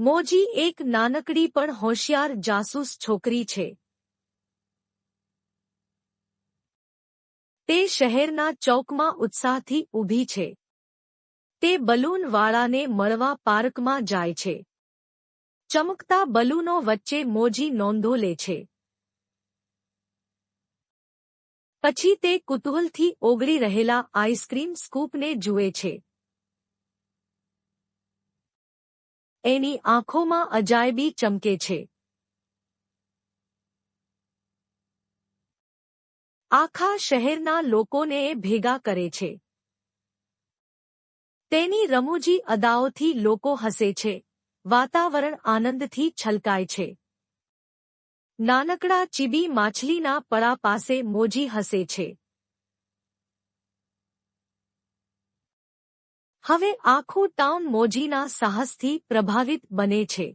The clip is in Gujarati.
મોજી એક નાનકડી પણ હોશિયાર જાસૂસ છોકરી છે. તે શહેરના ચોકમાં ઉત્સાહથી ઊભી છે. તે બલૂનવાળાને મળવા પાર્કમાં જાય છે. ચમકતા બલૂનો વચ્ચે મોજી નોંધો લે છે. પછી તે કુતૂહલથી ઓગળી રહેલા આઈસ્ક્રીમ સ્કૂપને જુએ છે. એની આંખોમાં અજાયબી ચમકે છે. આખા શહેરના લોકોને એ ભેગા કરે છે. તેની રમૂજી અદાઓથી લોકો હસે છે. વાતાવરણ આનંદથી છલકાય છે. નાનકડા ચીબી માછલીના પડા પાસે મોજી હસે છે. હવે આખું ટાઉન મોજીના સાહસથી પ્રભાવિત બને છે.